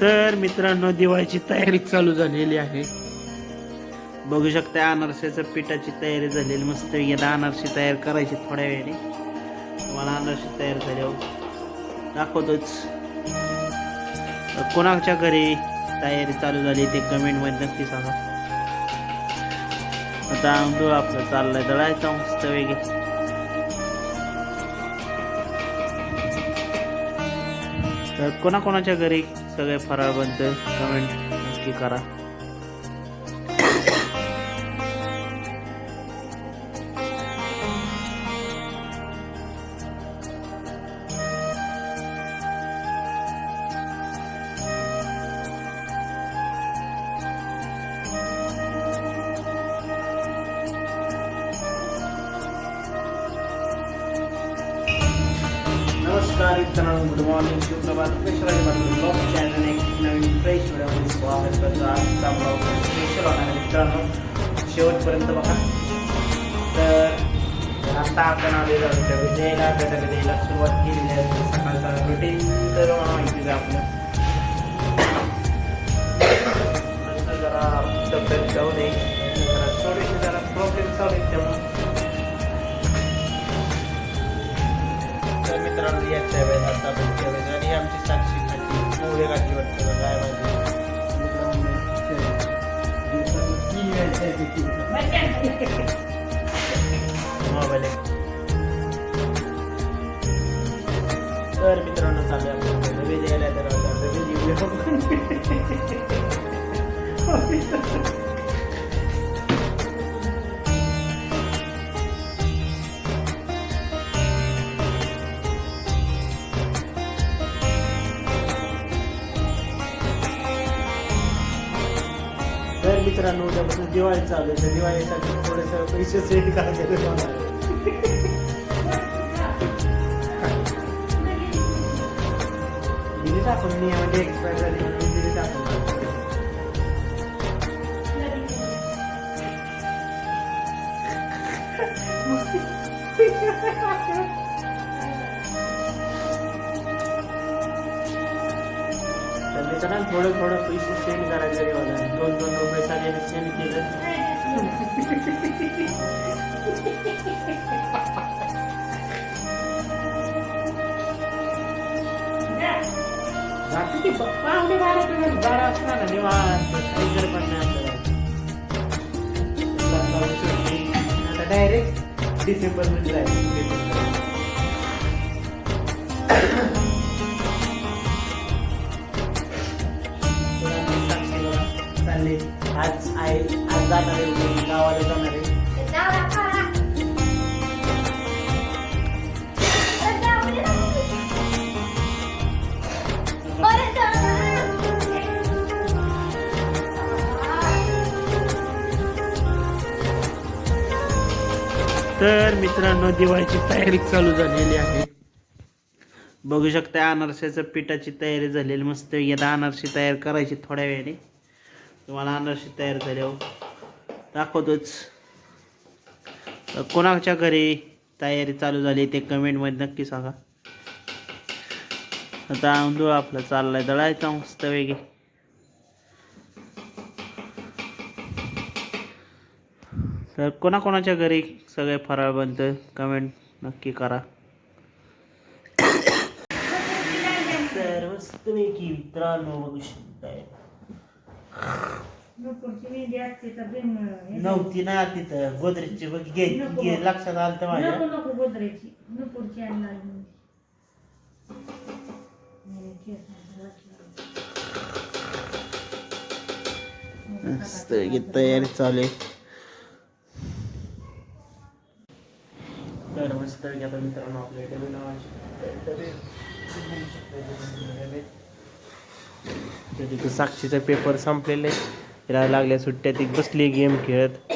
तर मित्रांनो दिवाळीची तयारी चालू झालेली आहे. बघू शकता अनारशाच्या पिठाची तयारी झालेली मस्त एकदा अनारशी तयार करायची थोड्या वेळाने. तुम्हाला अनारशी तयार झाल्यावर हो. दाखवतोच. कोणाच्या घरी तयारी चालू झाली ते कमेंटमध्ये नक्की सांगा. आता तांदूळ आपलं चाललंय. दळायचा मस्त वेगळे. तर कोणाकोणाच्या घरी सगळे फराळ बनतं कमेंट नक्की करा. मित्रांनो गुड मॉर्निंग सुप्रभात पेशवाजी ब्लॉग चॅनल एक नवीन फ्रेश व्हिडिओमध्ये स्वागत करतो आजचा ब्लॉग स्पेशल होणार मित्रांनो शेवटपर्यंत बघा तर आता आपण आलेलो आहोत त्या विजयला गटगदेला सुरुवात केलेली आहे सकाळचा रुटीन तर आपलं नंतर जरा तब्येत जाऊ जरा थोडेसे जरा प्रॉब्लेम चालू त्यामुळे तर मित्रांनो याच्या वेळेस आता आपण जेवायचं आणि आमची साक्षी खाती पोहे खाती वाटतं काय मोबाईल तर मित्रांनो चालू आपण डबे द्यायला तर आता तर मित्रांनो उद्यापासून दिवाळी चालू आहे. तर दिवाळीसाठी थोडेसे पैसे सेट करायचे मला दिली टाकून मी म्हणजे एक्सपायर झाली म्हणून दिली टाकून तर मित्रांनो थोडं थोडं पैसे सेंड करायचं रे मला दोन दोन रुपये सगळ्यांनी सेंड केलं. बाकी ती पाहुणे बारा दिवस म्हणजे बारा असणार ना निवांत. काही पण नाही आपल्याला आता डायरेक्ट डिसेंबरमध्ये जायचं. चालले. आज आहे आज जाणार आहे उद्या गावाला जाणार आहे. तर मित्रांनो दिवाळीची तयारी चालू झालेली आहे. बघू शकता अनारशाच्या पिठाची तयारी झालेली मस्त. एकदा अनारशी तयार करायची थोड्या वेळाने. तुम्हाला अनारसे तयार झाल्यावर हो. दाखवतोच. तर कोणाच्या घरी तयारी चालू झाली ते कमेंटमध्ये नक्की सांगा. आता आंधूळ आपलं चाललंय दळायचा मस्त वेगळी तर कोणाकोणाच्या घरी सगळे फराळ बनतं कमेंट नक्की करा. तर मस्त की मित्रांनो बघू शकताय. नव्हती ना तिथं गोदरेजची बघ घे नको. घे लक्षात आलं तर माझ्या नको नको गोदरेची नुपूरची आणणार मी. मस्त की तयारी चालू आहे तर मस्त की आता मित्रांनो आपले डबे लावायचे डबे डबे तर तिथं. साक्षीचा पेपर संपलेले फिरायला लागल्या सुट्ट्या. ती बसली गेम खेळत.